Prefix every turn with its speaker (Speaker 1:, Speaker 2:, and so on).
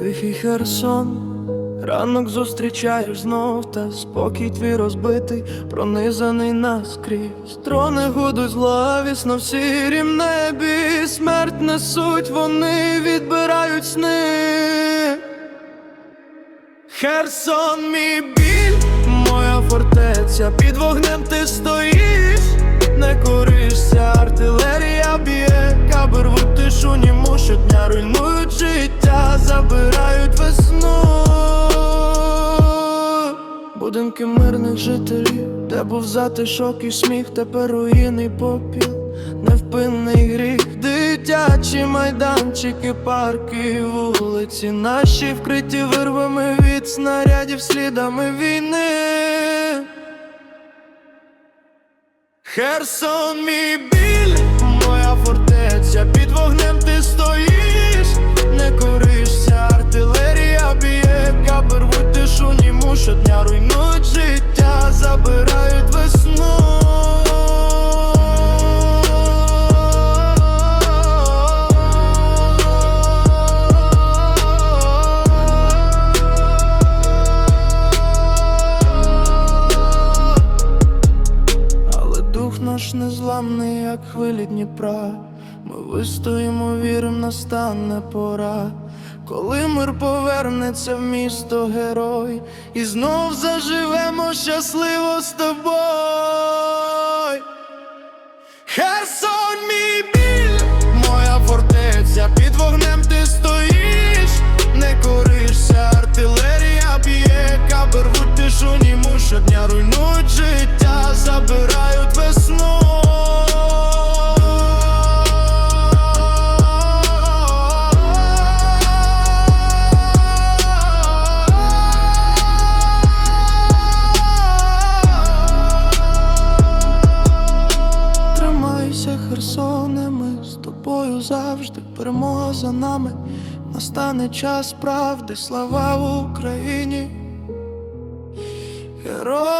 Speaker 1: Тихий Херсон, ранок зустрічаєш знов, та спокій твій розбитий, пронизаний наскрізь. Трони гудуть зловісно в сірім небі, смерть несуть, вони відбирають сни. Херсон, мій біль, моя фортеця, під вогнем ти стоїш, Будинки мирних жителів, де був затишок і сміх, тепер руїни попіл, невпинний гріх, дитячі майданчики, парки, вулиці, наші вкриті вирвами від снарядів, слідами війни. Херсон, мій біль, моя фортеця, під вогнем наш незламний, як хвилі Дніпра. Ми вистоїмо, вірим, настане пора. Коли мир повернеться в місто герой, і знов заживемо щасливо з тобою. Завжди перемога за нами. Настане час правди, слава Україні. Слава!